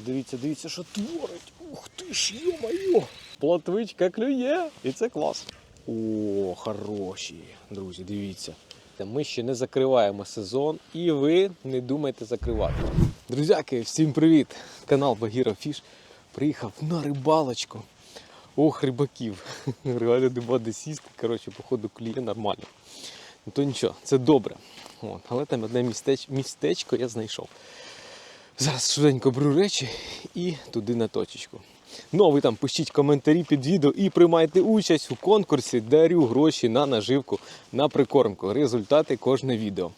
Дивіться, дивіться, що творить. Ух ти ж, йо-моє! Плотвичка клює, і це клас. О, хороші, друзі, дивіться. Ми ще не закриваємо сезон, і ви не думайте закривати. Друзяки, всім привіт! Канал Багіра Фіш приїхав на рибалочку. Ох, рибаків. Реально нема де. Коротше, походу кліє нормально. Ну то нічого, це добре. От, але там одне містеч... містечко я знайшов. Зараз швиденько беру речі і туди на точечку. Ну а ви там пишіть коментарі під відео і приймайте участь у конкурсі. Дарю гроші на наживку на прикормку. Результати кожне відео.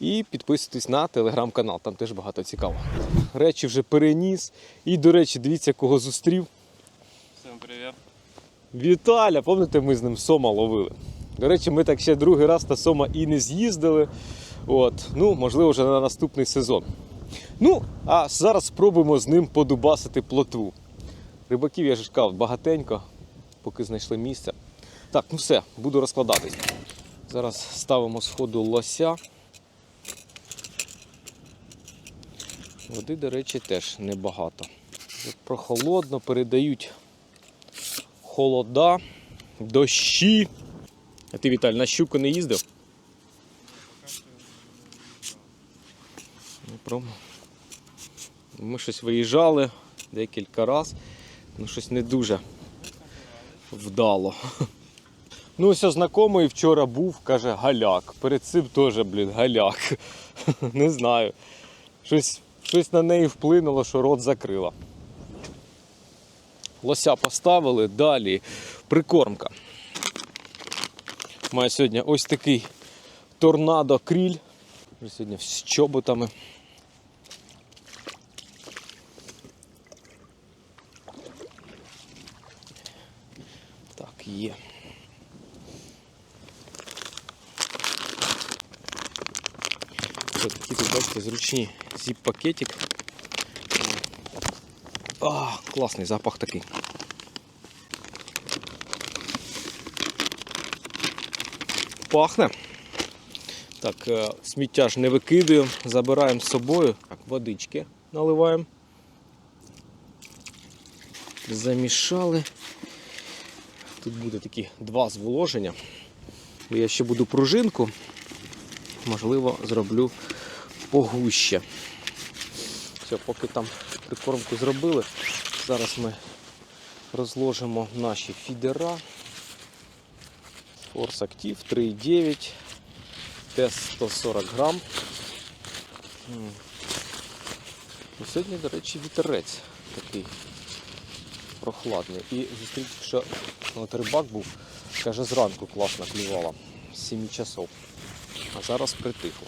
І підписуйтесь на телеграм-канал, там теж багато цікаво. Речі вже переніс. І, до речі, дивіться, кого зустрів. Всем привет. Віталя, пам'ятаєте, ми з ним сома ловили. До речі, ми так ще другий раз на сома і не з'їздили. От, ну, можливо, вже на наступний сезон. Ну, а зараз спробуємо з ним подубасити плотву. Рибаків, я ж сказав, багатенько, поки знайшли місце. Так, ну все, буду розкладатись. Зараз ставимо з ходу лося. Води, до речі, теж небагато. Прохолодно, передають холода, дощі. А ти, Віталь, на щуку не їздив? Не проб- Ми щось виїжджали декілька разів, ну щось не дуже вдало. Ну, ось знайомий вчора був, каже, галяк. Перед цим теж, блін, галяк. Не знаю. Щось, щось на неї вплинуло, що рот закрила. Лося поставили, далі прикормка. Має сьогодні ось такий торнадо кріль. Сьогодні з чоботами. Так, є. Ось такі тут, бачите, зручні зіп-пакетик. Класний запах такий. Пахне. Так, е, сміття ж не викидуємо, забираємо з собою. Так, водички наливаємо. Замішали. Тут буде такі два зволоження. Бо Я ще буду пружинку. Можливо, зроблю погуще. Все, поки там прикормку зробили, зараз ми розложимо наші фідера. Force Active 3,9, тест 140 грам. Ну, Сьогодні, до речі, вітерець такий прохладний. І зустрів, що от рибак був, каже, зранку класно клювала, з 7 часов. А зараз притихло.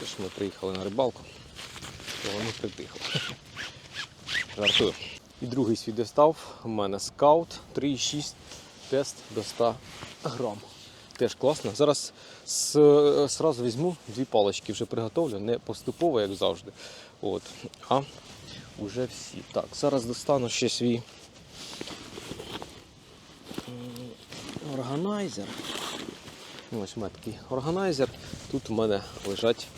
Тож ми приїхали на рибалку, то воно притихло. Жартую. І другий свій достав. У мене скаут 3,6 тест до 100 грам. Теж класно. Зараз с- сразу візьму дві палички, вже приготовлю, не поступово, як завжди. От. А вже всі. Так, зараз достану ще свій органайзер. Ось у такий органайзер. Тут у мене лежать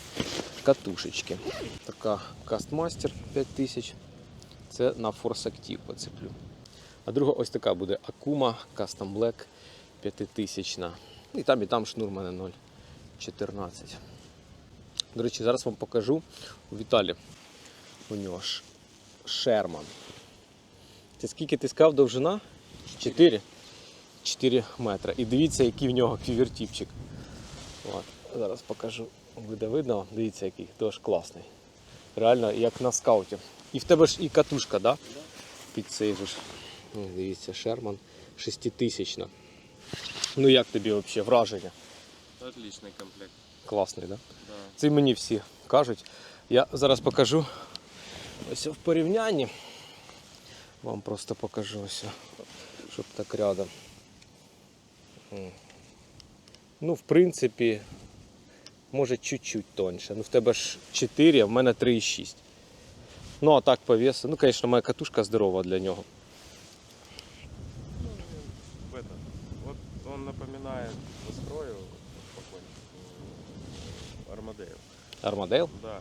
катушечки. Така Castmaster 5000. Це на Force Active поцеплю. А друга ось така буде Akuma Custom Black 5000. І там, і там шнур у мене 0,14. До речі, зараз вам покажу у Віталі. У нього ж Шерман. Це скільки ти сказав довжина? 4? 4 метри. І дивіться, який в нього квівертіпчик. От, зараз покажу. Буде видно, дивіться, який теж класний. Реально, як на скауті. І в тебе ж і катушка, да? Під цей же ж. Дивіться, Шерман 6000. Ну як тобі взагалі враження? Отличный комплект. Класний, да? Да. Це мені всі кажуть. Я зараз покажу ось в порівнянні. Вам просто покажу ось, щоб так рядом. Ну, в принципі, може чуть-чуть тоньше. Ну, в тебе ж 4, а в мене 3,6. Ну, а так по весу. Ну, звісно, моя катушка здорова для нього. Этот. Вот он напоминает по строю спокойно. Армадейл. Армадейл? Да.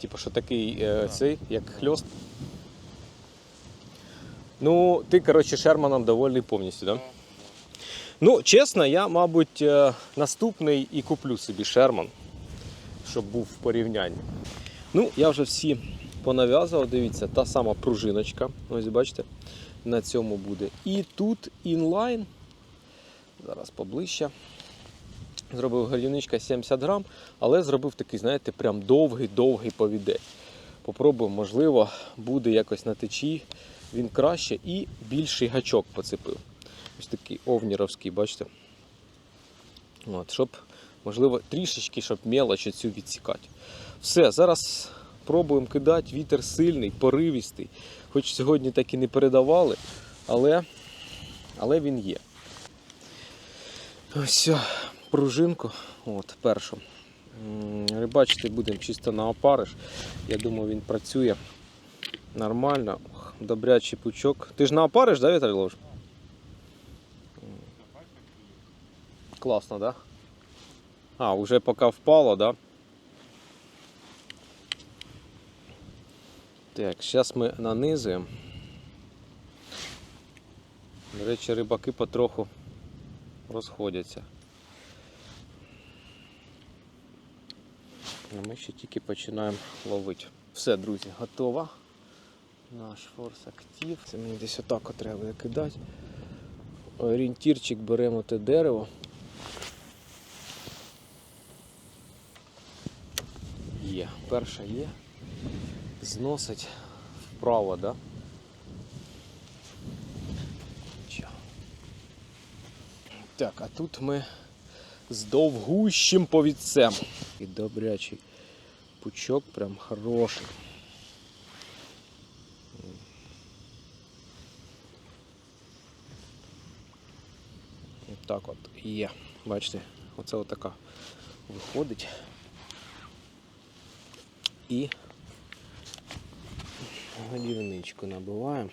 Типу, що такий е, цей, як хльост. Ну, ти, коротше, Шерманом довольний повністю, так? Да? Ну, чесно, я, мабуть, е, наступний і куплю собі Шерман, щоб був в порівнянні. Ну, я вже всі понав'язував, дивіться, та сама пружиночка. Ось бачите, на цьому буде. І тут інлайн. Зараз поближче. Зробив голівничка 70 грам, але зробив такий, знаєте, прям довгий-довгий повідець. Попробуємо, можливо, буде якось на течії. Він краще і більший гачок поцепив. Ось такий овніровський, бачите? От, щоб, можливо, трішечки, щоб мелочі цю відсікати. Все, зараз пробуємо кидати. Вітер сильний, поривістий. Хоч сьогодні так і не передавали, але, але він є. Ось пружинку, от, першу. Рибачити будемо чисто на опариш. Я думаю, він працює нормально. Добрячий пучок. Ти ж на опариш, да, Віталій Ловиш? Класно, да? А, вже поки впало, да? Так, зараз ми нанизуємо. До речі, рибаки потроху розходяться. А ми ще тільки починаємо ловити. Все, друзі, готово. Наш форс актив. Це мені десь отак от треба кидати. Орієнтірчик беремо те дерево. Є, перша є. Зносить вправо, да? Так, а тут ми з довгущим повідцем. І добрячий пучок прям хороший. Так от є. Бачите, оце отака виходить. І голівничку набиваємо.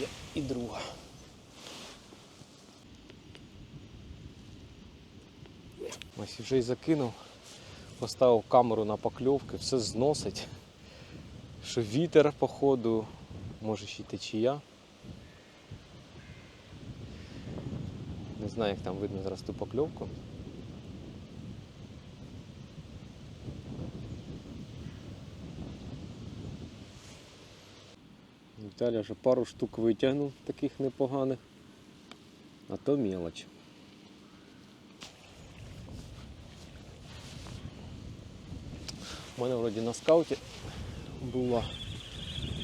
Є і друга. Ось вже й закинув, поставив камеру на покльовки, все зносить. Що вітер, походу, може ще й течія. Не знаю, як там видно зараз ту покльовку. Віталя вже пару штук витягнув таких непоганих, а то мелоч. У мене вроді на скауті була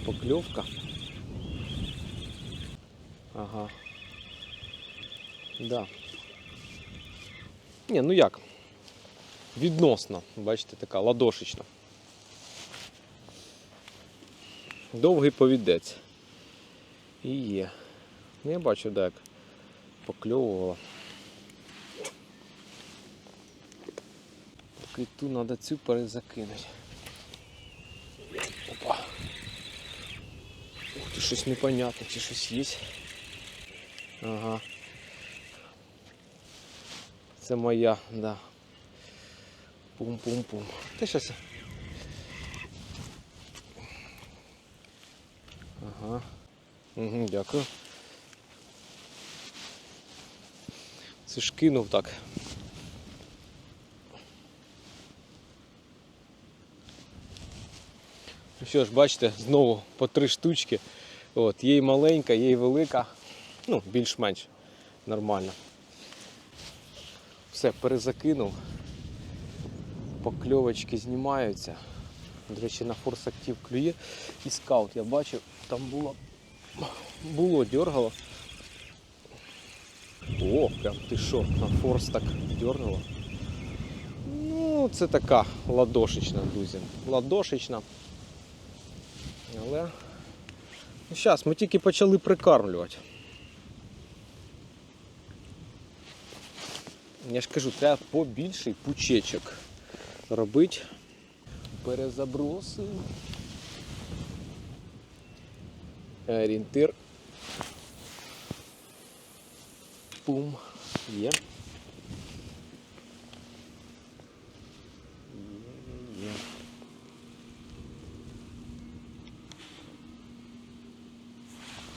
покльовка. Ага. Да. Ні, ну як? Відносно, бачите, така ладошечна. Довгий повідець. І є. Ну, я бачу, так, як покльовувала. Поки ту треба цю перезакинути. Опа. Ух ти, щось непонятне, чи щось є. Ага. Це моя, да. Пум-пум-пум. Ти щось. Ага. Угу, дякую. Це ж кинув так. Що ж, бачите, знову по три штучки. От, є й маленька, є й велика. Ну, більш-менш нормально. Все, перезакинув. Покльовочки знімаються. До речі, на форс актив клює. І скаут я бачив, там було було дергало. О, прям ти що, на форс так дергало. Ну, це така ладошечна, друзі. Ладошечна. Але. Ну, зараз, ми тільки почали прикармлювати. Я ж кажу, треба побільший пучечок робити. Перезаброси. Орієнтир Пум. Є.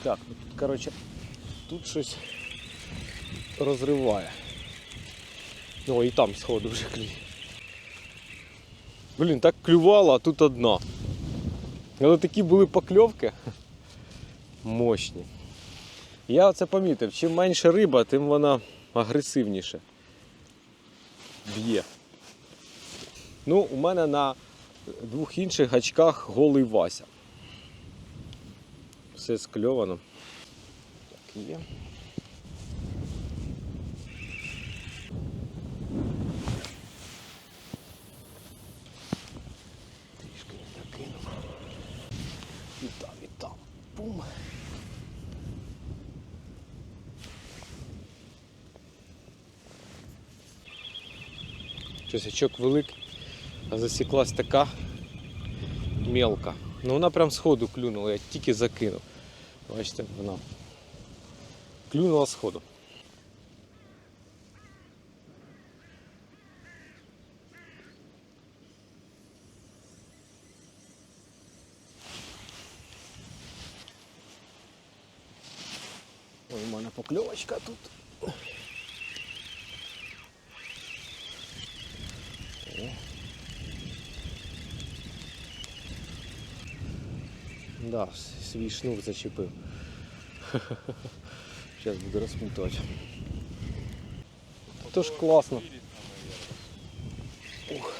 Так, ну тут, коротше, тут щось розриває. О, і там сходу вже клює. Блін, так клювало, а тут одна. Але такі були покльовки мощні. Я оце помітив, чим менше риба, тим вона агресивніше б'є. Ну, у мене на двох інших гачках голий Вася. Все скльовано. Так, є. Трішки не докинув. І там, і там. Пум. Щось великий, а засіклась така мелка. Ну вона прям сходу клюнула, я тільки закинув. Бачите, вона клюнула сходу. Ой, у мене покльовочка тут. О. Да, с- свій шнур зачепив. Зараз буду розпутувати. Тож класно. Ух.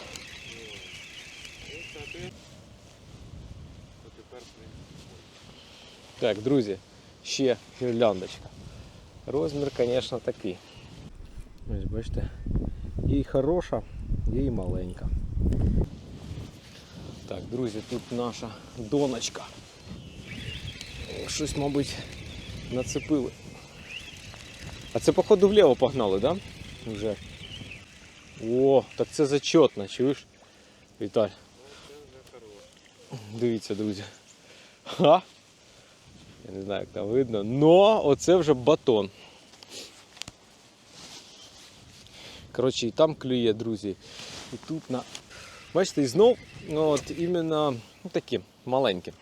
Так, друзі, ще гірляндочка. Розмір, звісно, такий. Ось бачите, є і хороша, є і маленька. Так, друзі, тут наша доночка. Щось, мабуть, нацепили. А це, походу, вліво погнали, так? Да? Вже. О, так це зачетно, чуєш? Віталь. Дивіться, друзі. Ха! Я не знаю, як там видно. Но оце вже батон. Коротше, і там клює, друзі. І тут на. Бачите, і знов, ну от іменно ну, такі маленькі.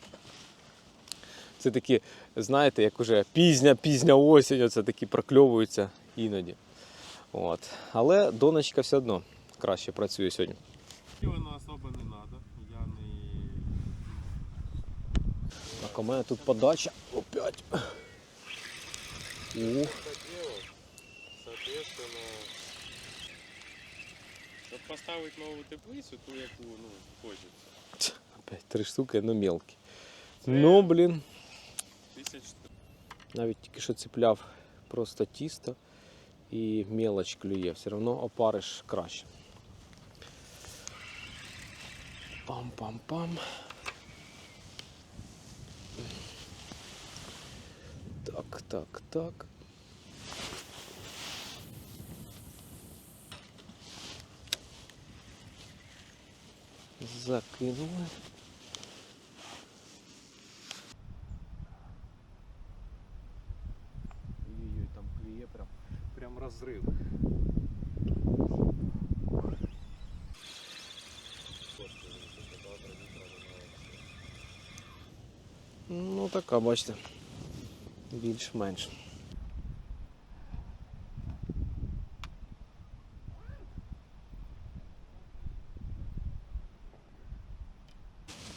Це такі, знаєте, як уже пізня, пізня осінь, оце такі прокльовуються іноді. От. Але донечка все одно краще працює сьогодні. Воно особо не надо. Я не... Так, у мене тут подача. Опять. О, щоб поставити нову теплицю, ту, яку ну, хочеться. опять три штуки, ну мелкі. Ну, блін. Тисяч Навіть тільки що цепляв просто тісто і мелоч клює. Все одно опариш краще. Пам-пам-пам. Так, так, так. Закинули. Розрив. Ну така, бачите. Більш-менш.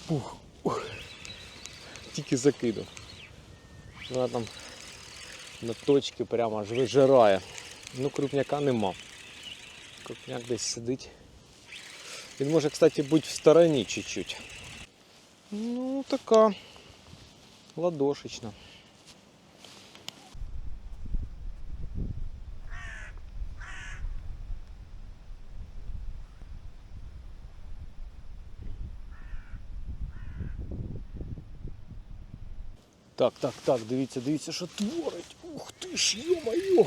Ух, ух. Тільки закидав. Вона там на точки прямо аж вижирає. Ну, крупняка нема. Крупняк десь сидить. Він може, кстати, бути в стороні чуть-чуть. Ну, така ладошечна. Так, так, так, дивіться, дивіться, що творить. Ух ти ж, йо-моє!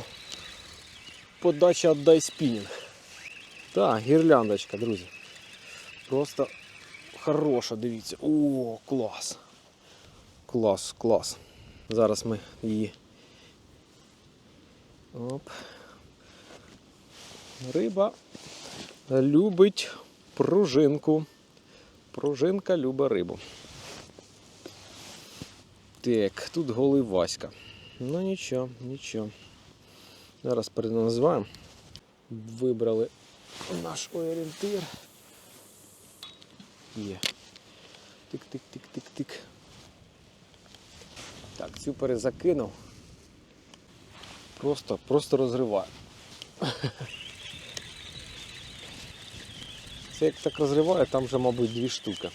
Подача віддай спінінг. Так, гірляндочка, друзі. Просто хороша, дивіться. О, клас. Клас, клас. Зараз ми її Оп. Риба любить пружинку. Пружинка любить рибу. Так, тут голий Васька. Ну нічого, нічого. Зараз переназиваємо. Вибрали наш орієнтир. Є. Тик-тик-тик-тик-тик. Так, цю перезакинув. Просто, просто розриваю. Це як так розриваю, там вже, мабуть, дві штуки.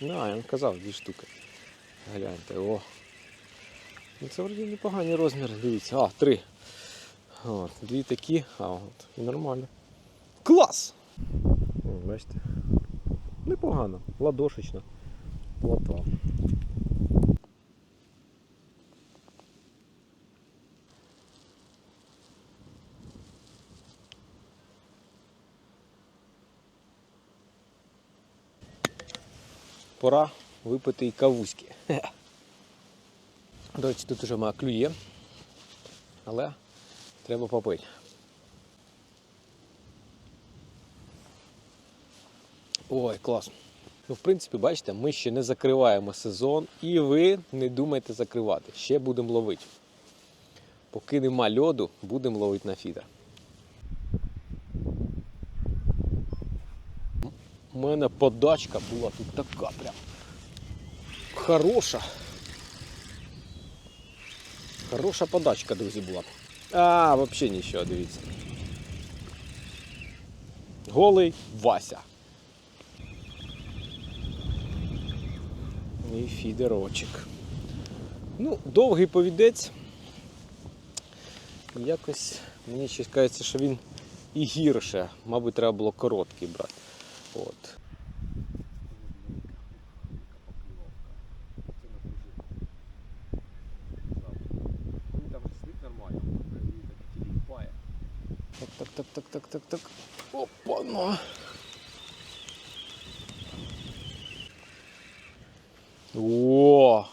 Да, я казав, дві штуки. Гляньте, о. Ну це вроді непогані розміри, дивіться. А, три. От, дві такі, а от, і нормально. Клас! Бачите? Непогано, ладошечно. Плотва. Пора випити і кавуськи. До речі, тут уже моя клює, але треба попити. Ой, клас. Ну, в принципі, бачите, ми ще не закриваємо сезон, і ви не думайте закривати. Ще будемо ловити. Поки нема льоду, будемо ловити на фідер. У мене подачка була тут така прям хороша. Хороша подачка, друзі, була. А, взагалі нічого, дивіться. Голий Вася. І фідерочок. Ну, довгий повідець. Якось мені ще кажеться, що він і гірше. Мабуть, треба було короткий брати. От. Так, так, так, так, так, так, так. Опа, ну. О,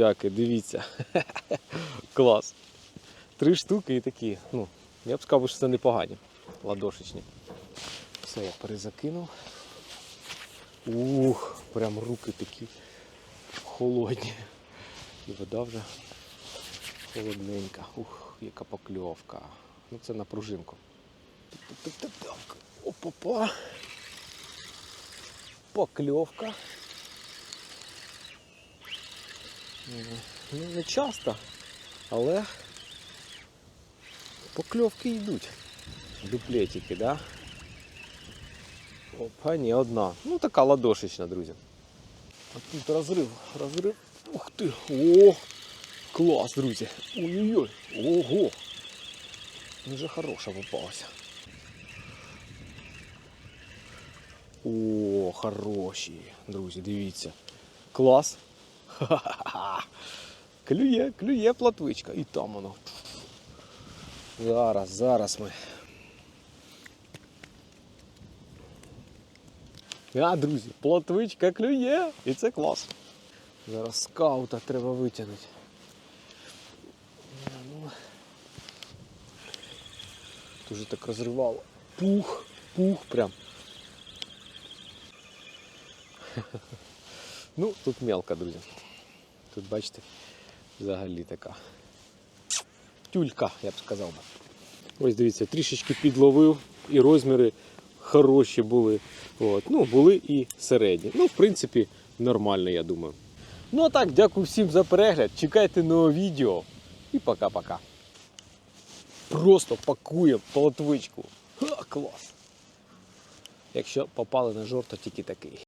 друзяки, дивіться. Клас. Три штуки і такі. Ну, я б сказав, що це непогані. Ладошечні. Все, я перезакинув. Ух, прям руки такі холодні. І вода вже холодненька. Ух, яка покльовка. Ну це на пружинку. Опа-па. Покльовка. Ну, не часто, але покльовки йдуть. Дуплетики, да? Опа, ні, одна. Ну така ладошечна, друзі. А тут розрив, розрив. Ух ти! О! Клас, друзі! Ой-ой-ой! Ого! Дуже хороша попалася. О, хороші, друзі, дивіться. Клас. Ха-ха-ха. Клює, клює платвичка. І там воно. Зараз, зараз ми. А, друзі, платвичка клює. І це клас. Зараз скаута треба витягнути. А, ну. Дуже так розривало. Пух, пух прям. Ну, тут мелко, друзі. Тут, бачите, взагалі така. Тюлька, я б сказав би. Ось дивіться, трішечки підловив і розміри хороші були. От. Ну, були і середні. Ну, в принципі, нормально, я думаю. Ну а так, дякую всім за перегляд. Чекайте нового відео. І пока-пока. Просто пакуємо полотвичку. Ха, клас. Якщо попали на жорт, то тільки такий.